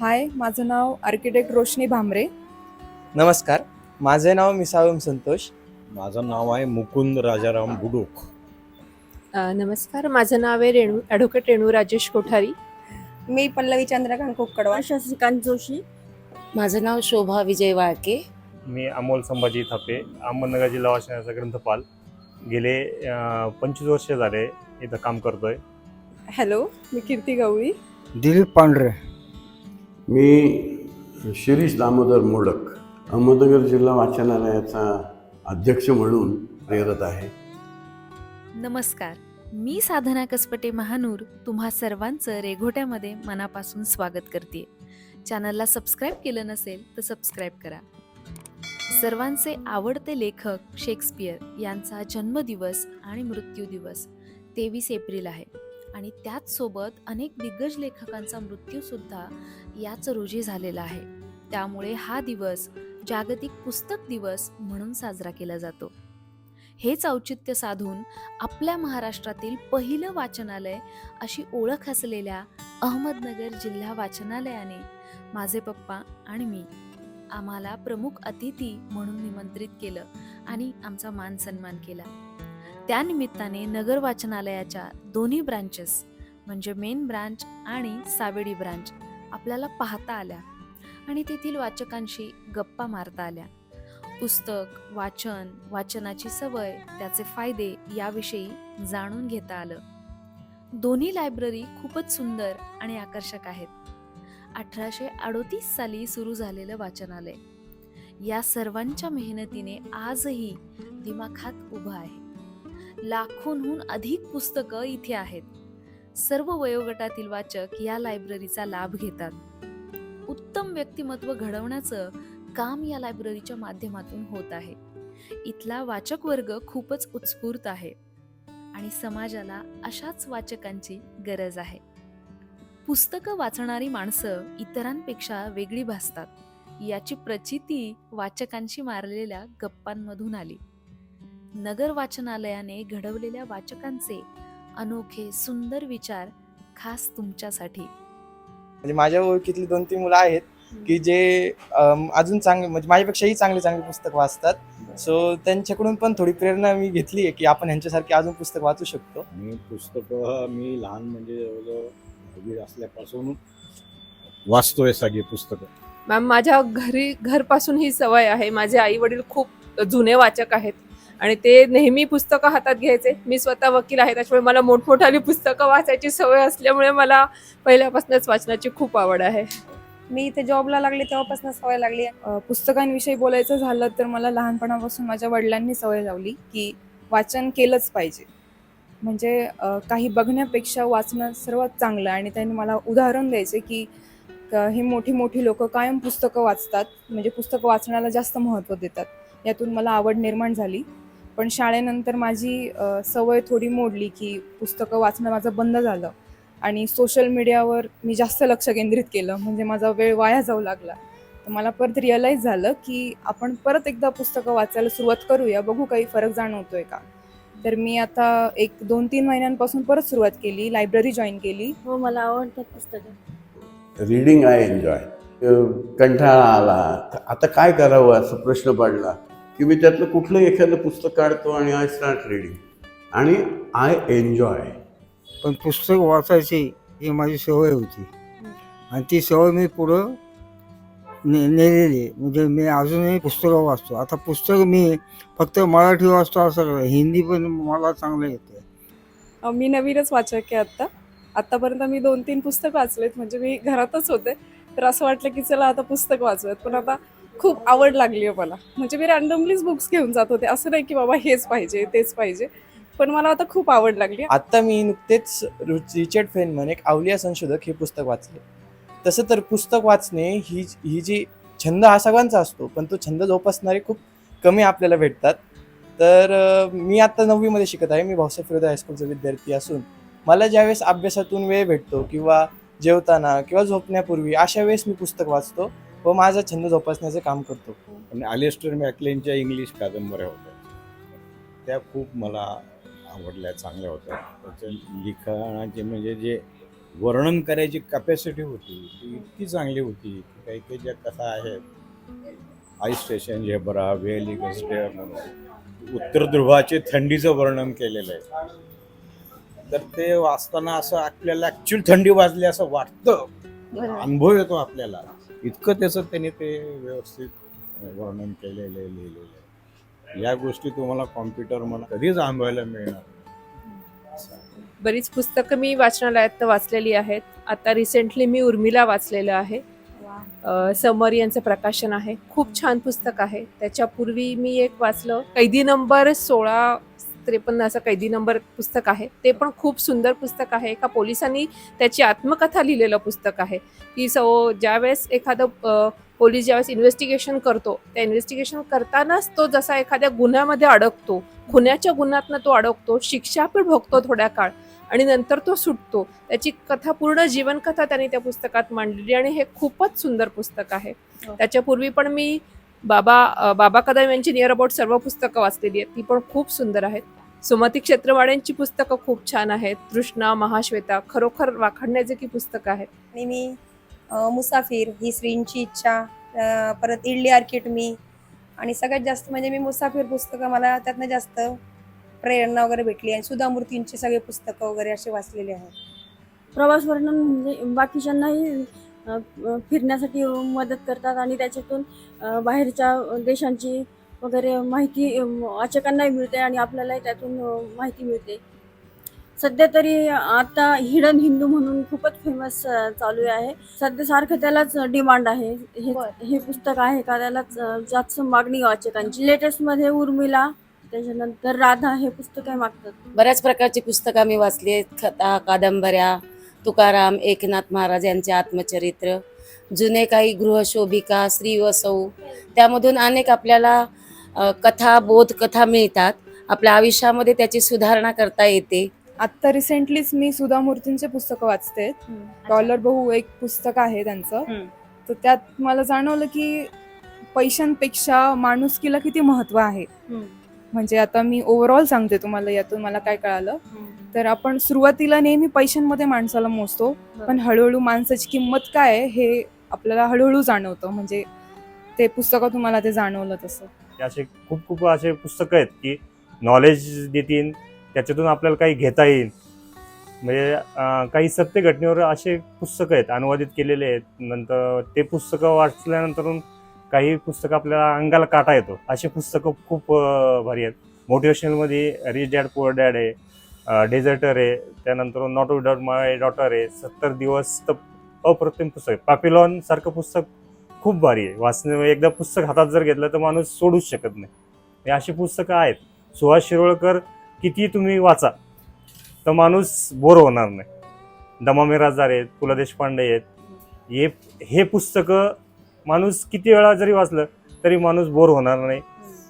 हाय माझं नाव आर्किटेक्ट रोशनी भामरे नमस्कार माझे नाव मिसावम संतोष. माझं नाव आहे मुकुंद राजाराम बुडूक. नमस्कार माझं नाव आहे रेणू ॲडव्होकेट रेणू राजेश कोठारी. मी पल्लवी चंद्रकांत कोकडवा शशिकांत जोशी. माझं नाव शोभा विजय वाळके. मी अमोल संभाजी थापे अहमदनगर जिल्हा वाचनाचा ग्रंथपाल. गेले पंचवीस वर्ष झाले इथं काम करतोय. हॅलो मी कीर्ती गवळी. दिलीप पांढरे. मी शिरीष दामोदर मोडक अहमदनगर जिल्हा वाचनालयाचा अध्यक्ष म्हणून कार्यरत आहे. नमस्कार. मी साधना कसपटे महानूर तुम्हा सर्वांचं रेघोट्यामध्ये मनापासून स्वागत करते. चॅनलला सबस्क्राईब केलं नसेल तर सबस्क्राईब करा. सर्वांचे आवडते लेखक शेक्सपियर यांचा जन्मदिवस आणि मृत्यू दिवस तेवीस एप्रिल आहे. आणि त्याचसोबत अनेक दिग्गज लेखकांचा मृत्यूसुद्धा याच रोजी झालेला आहे. त्यामुळे हा दिवस जागतिक पुस्तक दिवस म्हणून साजरा केला जातो. हेच औचित्य साधून आपल्या महाराष्ट्रातील पहिलं वाचनालय अशी ओळख असलेल्या अहमदनगर जिल्हा वाचनालयाने माझे पप्पा आणि मी आम्हाला प्रमुख अतिथी म्हणून निमंत्रित केलं आणि आमचा मान सन्मान केला. त्यानिमित्ताने नगर वाचनालयाच्या दोन्ही ब्रांचेस म्हणजे मेन ब्रांच आणि सावेडी ब्रांच आपल्याला पाहता आल्या. आणि तेथील वाचकांशी गप्पा मारता आल्या. पुस्तक वाचन वाचनाची सवय त्याचे फायदे याविषयी जाणून घेता आलं. दोन्ही लायब्ररी खूपच सुंदर आणि आकर्षक आहेत. अठराशे अडोतीस साली सुरू झालेलं वाचनालय. या सर्वांच्या मेहनतीने आजही दिमाखात उभं आहे. लाखोंहून अधिक पुस्तकं इथे आहेत. सर्व वयोगटातील वाचक या लायब्ररीचा लाभ घेतात. उत्तम व्यक्तिमत्व घडवण्याचं काम या लायब्ररीच्या माध्यमातून होत आहे. इथला वाचक वर्ग खूपच उत्स्फूर्त आहे आणि समाजाला अशाच वाचकांची गरज आहे. पुस्तकं वाचणारी माणसं इतरांपेक्षा वेगळी भासतात याची प्रचिती वाचकांशी मारलेल्या गप्पांमधून आली. नगर वाचनालयाने घडवलेल्या वाचकांचे अनोखे सुंदर विचार खास तुमच्यासाठी. म्हणजे माझ्या ओळखीतली दोन तीन मुलं आहेत की जे अम, अजून चांगले म्हणजे माझ्यापेक्षाही चांगले चांगले पुस्तक वाचतात. सो त्यांच्याकडून पण थोडी प्रेरणा मी घेतली आहे की आपण ह्यांच्यासारखी अजून पुस्तक वाचू शकतो. मी पुस्तकं मी लहान म्हणजे जवळजवळ दहावी असल्यापासून वाचतोय सगळी पुस्तकं. मॅम माझ्या घरी घरपासून ही सवय आहे. माझे आई वडील खूप जुने वाचक आहेत. आणि ते नेहमी पुस्तकं हातात घ्यायचे. मी स्वतः वकील आहे त्याच्यामुळे मला मोठमोठाली पुस्तकं वाचायची सवय असल्यामुळे मला पहिल्यापासूनच वाचनाची खूप आवड आहे. मी इथे जॉबला लागले तेव्हापासून सवय लागली. पुस्तकांविषयी बोलायचं झालं तर मला लहानपणापासून माझ्या वडिलांनी सवय लावली की वाचन केलंच पाहिजे. म्हणजे काही बघण्यापेक्षा वाचणं सर्वात चांगलं आणि त्यांनी मला उदाहरण द्यायचे की हे ही मोठी मोठी लोक कायम पुस्तकं वाचतात. म्हणजे पुस्तकं वाचण्याला जास्त महत्त्व देतात. यातून मला आवड निर्माण झाली. पण शाळेनंतर माझी सवय थोडी मोडली की पुस्तकं वाचणं माझं बंद झालं. आणि सोशल मीडियावर मी जास्त लक्ष केंद्रित केलं म्हणजे माझा वेळ वाया जाऊ लागला. तर मला परत रिअलाईज झालं की आपण परत एकदा पुस्तकं वाचायला सुरुवात करूया बघू काही फरक जाणवतोय का? तर मी आता एक दोन तीन महिन्यांपासून परत सुरुवात केली लायब्ररी जॉईन केली. हो मला आवडतात पुस्तकं. रीडिंग आय एन्जॉय कंटाळा आला. आता काय करावं? असं प्रश्न पडला. की मी त्यातलं कुठलं एखादं पुस्तक काढतो आणि आय स्टार्ट रीडिंग आणि आय एन्जॉय पण पुस्तक वाचायची ही माझी सवय होती. आणि ती सवय मी पुढं ने नेलेली. म्हणजे मी अजूनही पुस्तकं वाचतो. आता पुस्तक मी फक्त मराठी वाचतो असं. हिंदी पण मला चांगलं येतं मी नवीनच वाचक आहे आत्ता. आत्तापर्यंत मी दोन तीन पुस्तक वाचलेत. म्हणजे मी घरातच होते. तर असं वाटलं की चला आता पुस्तक वाचूयात. पण आता खूप आवड लागली आहे मला. म्हणजे मी रॅन्डमलीच बुक्स घेऊन जात होते. असं नाही की बाबा हेच पाहिजे तेच पाहिजे. पण मला आता खूप आवड लागली. आता मी नुकतेच रिचर्ड फेनमन एक अवलिया संशोधक हे पुस्तक वाचले. तसं तर पुस्तक वाचणे ही ही जी छंद हा सगळ्यांचा असतो पण तो छंद जोपासणारे खूप कमी आपल्याला भेटतात. तर मी आता नववीमध्ये शिकत आहे. मी भाऊसाहेब फिरोदा हायस्कूलचा विद्यार्थी असून मला ज्यावेळेस अभ्यासातून वेळ भेटतो किंवा जेवताना किंवा झोपण्यापूर्वी अशा वेळेस मी पुस्तक वाचतो. व माझा छंद जोपासण्याचं काम करतो. पण अलेस्टर मॅकलेनच्या इंग्लिश कादंबऱ्या होत्या. त्या खूप मला आवडल्या चांगल्या होत्या. त्याच्या लिखाणाचे म्हणजे जे वर्णन करायची कॅपॅसिटी होती ती इतकी चांगली होती की काही काही ज्या कथा आहेत ice station zebra where eagles dare म्हणून उत्तर ध्रुवाचे थंडीचं वर्णन केलेलं आहे. तर ते वाचताना असं आपल्याला ऍक्च्युअल थंडी वाजली असं वाटतं. अनुभव येतो आपल्याला. इतकं त्याचं त्यांनी ते व्यवस्थित वर्णन केलेलं आहे लिहिलेलं आहे. या गोष्टी तुम्हाला कॉम्प्युटर मला कधीच आंबवायला मिळणार बरीच पुस्तकं मी वाचनालयात वाचलेली आहेत. आता रिसेंटली मी उर्मिला वाचलेलं आहे. समर यांचं प्रकाशन आहे. खूप छान पुस्तक आहे. त्याच्यापूर्वी मी एक वाचलं कैदी नंबर सोळा त्रेपन्न असं कैदी नंबर पुस्तक आहे. ते पण खूप सुंदर पुस्तक आहे. एका पोलिसांनी त्याची आत्मकथा लिहिलेलं पुस्तक आहे. की सो ज्यावेळेस एखादं पोलीस ज्यावेळेस इन्व्हेस्टिगेशन करतो त्या इन्व्हेस्टिगेशन करतानाच तो जसा एखाद्या गुन्ह्यामध्ये अडकतो खुन्याच्या गुन्ह्यातनं तो अडकतो शिक्षा पण भोगतो थोड्या काळ आणि नंतर तो सुटतो. त्याची कथा पूर्ण जीवनकथा त्यांनी त्या पुस्तकात मांडलेली आणि हे खूपच सुंदर पुस्तक आहे. हो. त्याच्यापूर्वी पण मी बाबा बाबा कदम यांची नियर अबाउट सर्व पुस्तकं वाचलेली आहेत. ती पण खूप सुंदर आहेत. सुमती क्षेत्रवाड्यांची पुस्तकं खूप छान आहेत. तृष्णा महाश्वेता खरोखर वाखाणण्याजोगी पुस्तकं आहेत. आणि मी मुसाफिर ही श्रींची इच्छा परत इडली आर्किट मी आणि सगळ्यात जास्त म्हणजे मी मुसाफिर पुस्तकं मला त्यातनं जास्त प्रेरणा वगैरे भेटली आणि सुधा मूर्तींची सगळे पुस्तकं वगैरे असे वाचलेले आहेत. प्रवास वर्णन म्हणजे बाकीच्यांनाही फिरण्यासाठी मदत करतात आणि त्याच्यातून बाहेरच्या देशांची वगैरे माहिती वाचकांनाही मिळते आणि आपल्यालाही त्यातून माहिती मिळते. सध्या तरी आता हिडन हिंदू म्हणून खूपच फेमस चालू आहे. सध्या सारखं त्यालाच डिमांड आहे. हे हे पुस्तक आहे का त्यालाच जास्त मागणी वाचकांची लेटेस्टमध्ये उर्मिला त्याच्यानंतर राधा हे पुस्तकं मागतात. बऱ्याच प्रकारची पुस्तकं आम्ही वाचली आहेत. कथा कादंबऱ्या तुकाराम एकनाथ महाराज यांचे आत्मचरित्र जुने काही गृहशोभिका श्री व सौ त्यामधून अनेक आपल्याला कथा बोधकथा मिळतात. आपल्या आयुष्यामध्ये त्याची सुधारणा करता येते. आत्ता रिसेंटलीच मी सुधा मूर्तींचे पुस्तकं वाचते. डॉलर बहु एक पुस्तक आहे त्यांचं. तर त्यात मला जाणवलं की पैशांपेक्षा माणुसकीला किती महत्त्व आहे. म्हणजे आता मी ओव्हरऑल सांगते तुम्हाला यातून मला काय कळालं. तर आपण सुरुवातीला नेहमी पैशांमध्ये माणसाला मोजतो पण हळूहळू माणसाची किंमत काय आहे हे आपल्याला हळूहळू जाणवतं. म्हणजे ते पुस्तकातून मला ते जाणवलं तसं. ते असे खूप खूप असे पुस्तकं आहेत की नॉलेज देतील त्याच्यातून आपल्याला काही घेता येईल. म्हणजे काही सत्य घटनेवर असे पुस्तकं आहेत अनुवादित केलेले आहेत. नंतर ते पुस्तकं वाचल्यानंतर काही पुस्तकं आपल्याला अंगाला काटा येतो. असे पुस्तकं खूप भारी आहेत. मोटिवेशनलमध्ये रिच डॅड पुअर डॅड आहे. डेझर्टर आहे त्यानंतर नॉट विदाउट माय डॉटर आहे सत्तर दिवस तर अप्रतिम पुस्तक आहे. पापिलॉन सारखं पुस्तक खूप भारी आहे. वाचणे एकदा पुस्तक हातात जर घेतलं तर माणूस सोडूच शकत नाही. हे अशी पुस्तकं आहेत. सुहास शिरोळकर किती तुम्ही वाचा तर माणूस बोर होणार नाही. दमा मिराजदार आहेत पु ल देशपांडे आहेत. हे हे पुस्तकं माणूस किती वेळा जरी वाचलं तरी माणूस बोर होणार नाही.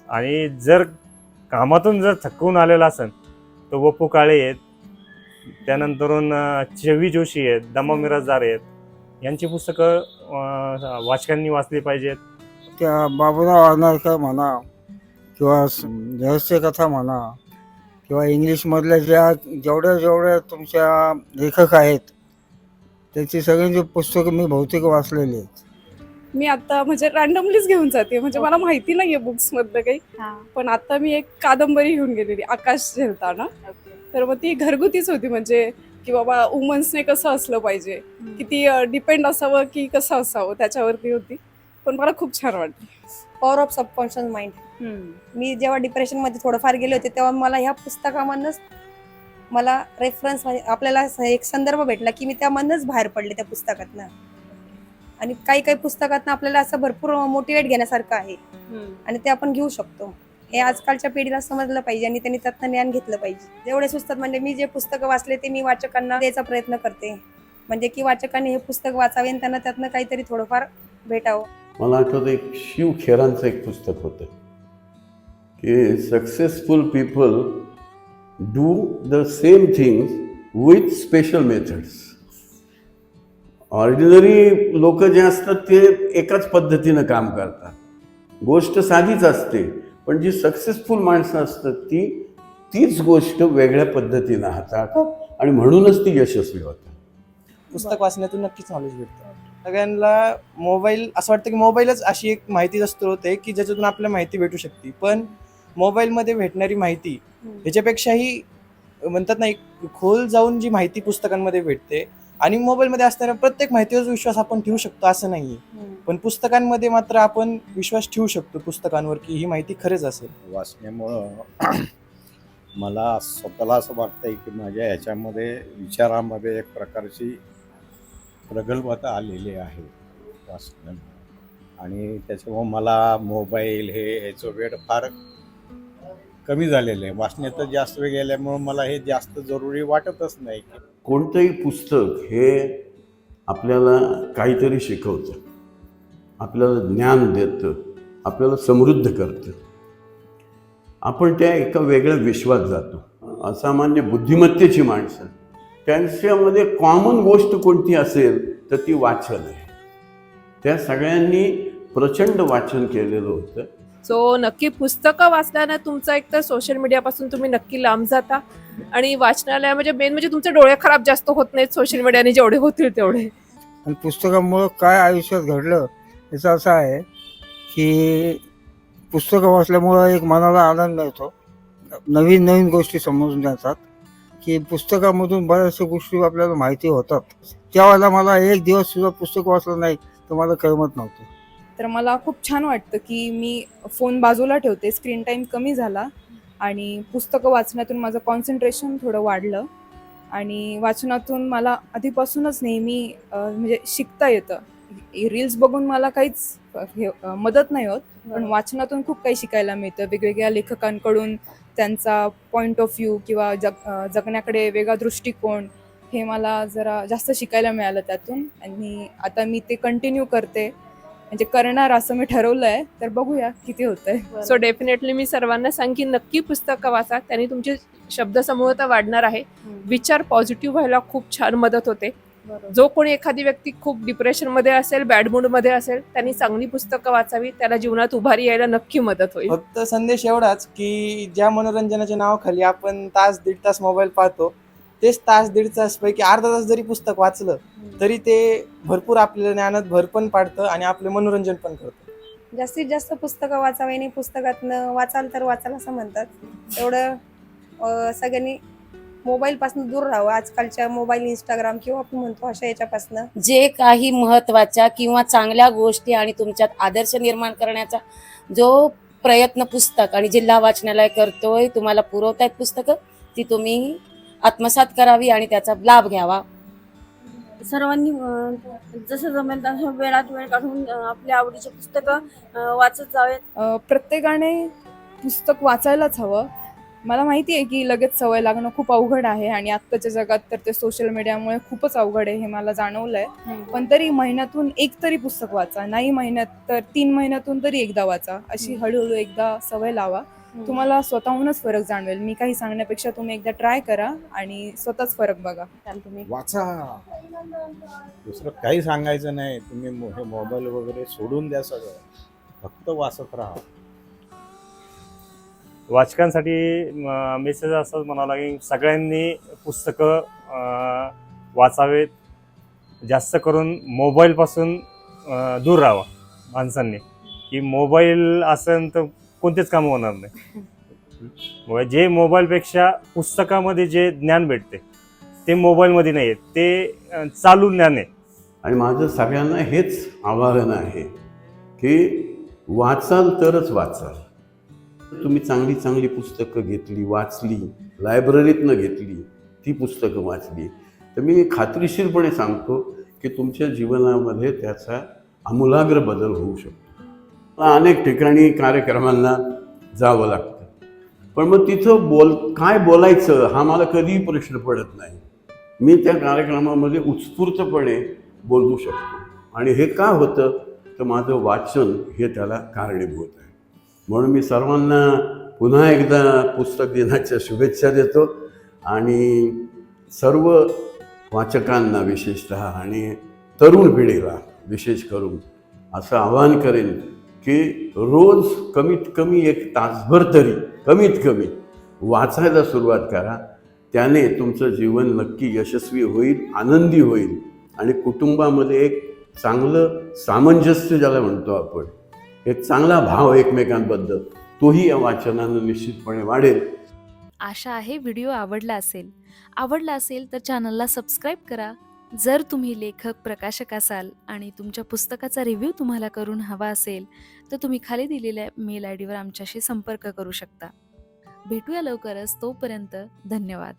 आणि जर कामातून जर थकवून आलेला असेल तर वपू काळे आहेत. त्यानंतरून चवी जोशी आहेत दमा मिराजदार आहेत. यांची पुस्तकं वाचकांनी वाचली पाहिजेत. त्या बाबुराव आनारकर म्हणा किंवा रहस्यकथा म्हणा किंवा इंग्लिशमधल्या ज्या जेवढ्या जेवढ्या तुमच्या लेखक आहेत त्याची सगळ्यांची पुस्तकं मी बहुतेक वाचलेली आहेत. मी आता म्हणजे रॅन्डमलीच घेऊन जाते. म्हणजे मला माहिती नाहीये बुक्स मधलं काही पण आता मी एक कादंबरी घेऊन गेलेली आकाश झेलताना. तर मग ती घरगुतीच होती म्हणजे की बाबा वुमन्सने कसं असलं पाहिजे? किती डिपेंड असावं की कसं असावं त्याच्यावरती होती. पण मला खूप छान वाटली. पॉवर ऑफ सबकॉन्शियस माइंड मी जेव्हा डिप्रेशनमध्ये थोडंफार गेले होते तेव्हा मला ह्या पुस्तकामधनंच मला रेफरन्स आपल्याला असं एक संदर्भ भेटला की मी त्यामधनंच बाहेर पडले त्या पुस्तकातनं. आणि काही काही पुस्तकातनं आपल्याला असं भरपूर मोटिवेट घेण्यासारखं आहे. आणि ते आपण घेऊ शकतो. हे आजकालच्या पिढीला समजलं पाहिजे आणि त्यांनी त्यातनं ज्ञान घेतलं पाहिजे. जेवढे सुचतात म्हणजे मी जे पुस्तकं वाचले ते मी वाचकांना द्यायचा प्रयत्न करते. म्हणजे की वाचकांनी हे पुस्तक वाचावे आणि त्यांना त्यातनं काहीतरी थोडंफार भेटावं. मला आठवतं एक शिव खेरांचं एक पुस्तक होतं. की successful people do the same things with special methods ordinary लोक जे असतात ते एकाच पद्धतीनं काम करतात. गोष्ट साधीच असते पण जी सक्सेसफुल माणसं असतात ती तीच गोष्ट वेगळ्या पद्धतीनं हाताळतात आणि म्हणूनच ती यशस्वी होतात. पुस्तक वाचण्यातून नक्कीच नॉलेज भेटतं. सगळ्यांना मोबाईल असं वाटतं की मोबाईलच अशी एक माहितीचा स्रोत आहे की ज्याच्यातून आपल्याला माहिती भेटू शकते. पण मोबाईलमध्ये भेटणारी माहिती ह्याच्यापेक्षाही म्हणतात ना एक खोल जाऊन जी माहिती पुस्तकांमध्ये भेटते आणि मोबाईलमध्ये असणाऱ्या प्रत्येक माहितीवर विश्वास आपण ठेवू शकतो असं नाही पण पुस्तकांमध्ये मात्र आपण विश्वास ठेवू शकतो पुस्तकांवर की ही माहिती खरंच असेल. वाचण्यामुळं मला स्वतःला असं वाटतंय की माझ्या ह्याच्यामध्ये विचारामध्ये एक प्रकारची प्रगल्भता आलेली आहे आणि त्याच्यामुळं मला मोबाईल हे ह्याचं वेळ फार कमी झालेलं आहे. वाचण्यात जास्त वेळ गेल्यामुळं मला हे जास्त जरुरी वाटतच नाही कोणतंही पुस्तक हे आपल्याला काहीतरी शिकवतं. आपल्याला ज्ञान देतं. आपल्याला समृद्ध करतं. आपण त्या एका वेगळ्या विश्वात जातो. असामान्य बुद्धिमत्तेची माणसं. त्यांच्यामध्ये कॉमन गोष्ट कोणती असेल तर ती वाचन आहे. त्या सगळ्यांनी प्रचंड वाचन केलेलं होतं. सो नक्की पुस्तकं वाचल्यानं तुमचं एक तर सोशल मीडियापासून तुम्ही नक्की लांब जाता. आणि वाचनालय म्हणजे मेन म्हणजे तुमचे डोळे खराब जास्त होत नाहीत सोशल मीडियाने जेवढे होतील तेवढे. आणि पुस्तकामुळं काय आयुष्यात घडलं याचं असं आहे की पुस्तकं वाचल्यामुळं एक मनाला आनंद मिळतो. नवीन नवीन गोष्टी समजून येतात की पुस्तकामधून बऱ्याचशा गोष्टी आपल्याला माहिती होतात. त्यावेळेला मला एक दिवस सुद्धा पुस्तक वाचलं नाही तर मला करमत नव्हतं. तर मला खूप छान वाटतं की मी फोन बाजूला ठेवते स्क्रीन टाईम कमी झाला. आणि पुस्तकं वाचण्यातून माझं कॉन्सन्ट्रेशन थोडं वाढलं. आणि वाचनातून मला आधीपासूनच नेहमी म्हणजे शिकता येतं. रील्स बघून मला काहीच हे मदत नाही होत. पण वाचनातून खूप काही शिकायला मिळतं. वेगवेगळ्या लेखकांकडून त्यांचा पॉईंट ऑफ व्ह्यू किंवा जग जगण्याकडे वेगळा दृष्टिकोन हे मला जरा जास्त शिकायला मिळालं त्यातून. आणि आता मी ते कंटिन्यू करते. म्हणजे करणार असं मी ठरवलं आहे तर बघूया किती होतंय. सो डेफिनेटली मी सर्वांना सांग की नक्की पुस्तकं वाचा त्यांनी तुमची शब्दसमूहता वाढणार आहे. विचार पॉझिटिव्ह व्हायला खूप छान मदत होते. जो कोणी एखादी व्यक्ती खूप डिप्रेशनमध्ये असेल बॅड मूडमध्ये असेल त्यांनी चांगली पुस्तकं वाचावी त्याला जीवनात उभारी यायला नक्की मदत होईल. फक्त संदेश एवढाच की ज्या मनोरंजनाच्या नावाखाली आपण तास दीड तास मोबाईल पाहतो तेच तास दीड तास पैकी अर्धा तास जरी पुस्तक वाचलं तरी ते भरपूर आपल्याला ज्ञानात भर पण पाडतं आणि आपले मनोरंजन पण करतं. जास्तीत जास्त पुस्तकं वाचावी आणि पुस्तकातनं वाचाल तर वाचाल असं म्हणतात. तेवढं सगळ्यांनी मोबाईलपासून दूर राहावं. आजकालच्या मोबाईल इंस्टाग्राम किंवा आपण म्हणतो अशा याच्यापासनं. जे काही महत्त्वाच्या किंवा चांगल्या गोष्टी आणि तुमच्यात आदर्श निर्माण करण्याचा जो प्रयत्न पुस्तक आणि जिल्हा वाचनालय करतोय तुम्हाला पुरवतायत पुस्तकं ती तुम्ही आत्मसात करावी आणि त्याचा लाभ घ्यावा. सर्वांनी जसं जमेल तसं वेळात वेळ काढून आपल्या आवडीचे पुस्तकं वाचत जावेत. प्रत्येकाने पुस्तक वाचायलाच हवं. मला माहिती आहे की लगेच सवय लागणं खूप अवघड आहे आणि आत्ताच्या जगात तर ते सोशल मीडियामुळे खूपच अवघड आहे हे मला जाणवलं आहे पण तरी महिन्यातून एक तरी पुस्तक वाचा. नाही महिन्यात तर तीन महिन्यातून तरी एकदा वाचा. अशी हळूहळू एकदा सवय लावा. तुम्हाला स्वतःहूनच फरक जाणवेल. मी काही सांगण्यापेक्षा तुम्ही एकदा ट्राय करा आणि स्वतःच फरक बघा. तुम्ही. वाचा. दुसरं काही सांगायचं नाही. तुम्ही मो- हे मोबाईल वगैरे सोडून द्या सगळं. फक्त वाचत राहा. वाचकांसाठी मेसेज असंच म्हणावं लागेल सगळ्यांनी पुस्तकं अं, वाचावेत. जास्त करून मोबाईलपासून अं, दूर राहावं माणसांनी. की मोबाईल असेल तर कोणतेच कामं होणार नाही. जे मोबाईलपेक्षा पुस्तकामध्ये जे ज्ञान भेटते ते मोबाईलमध्ये नाही आहे ते चालू ज्ञान आहे. आणि माझं सगळ्यांना हेच आवाहन आहे की वाचाल तरच वाचाल. तुम्ही चांगली चांगली पुस्तकं घेतली वाचली लायब्ररीतनं घेतली ती पुस्तकं वाचली. तर मी खात्रीशीरपणे सांगतो की तुमच्या जीवनामध्ये त्याचा आमूलाग्र बदल होऊ शकतो. अनेक ठिकाणी कार्यक्रमांना जावं लागतं. पण मग तिथं बोल काय बोलायचं हा मला कधीही प्रश्न पडत नाही. मी त्या कार्यक्रमामध्ये उत्स्फूर्तपणे बोलू शकतो. आणि हे का होतं? तर माझं वाचन हे त्याला कारणीभूत आहे. म्हणून मी सर्वांना पुन्हा एकदा पुस्तक दिनाच्या शुभेच्छा देतो. आणि सर्व वाचकांना विशेषतः आणि तरुण पिढीला विशेष करून असं आवाहन करेन की रोज कमीत कमी एक तासभर तरी कमीत कमी वाचायला सुरुवात करा. त्याने तुमचं जीवन नक्की यशस्वी होईल आनंदी होईल. आणि कुटुंबामध्ये एक चांगलं सामंजस्य ज्याला म्हणतो आपण एक चांगला भाव एकमेकांबद्दल तोही या वाचनानं निश्चितपणे वाढेल. आशा आहे व्हिडिओ आवडला असेल. आवडला असेल तर चॅनलला सबस्क्राईब करा. जर तुम्ही लेखक प्रकाशक असाल आणि तुमच्या पुस्तकाचा रिव्ह्यू तुम्हाला करून हवा असेल तर तुम्ही खाली दिलेल्या मेल आय डीवर आमच्याशी संपर्क करू शकता. भेटूया लवकरच तोपर्यंत धन्यवाद.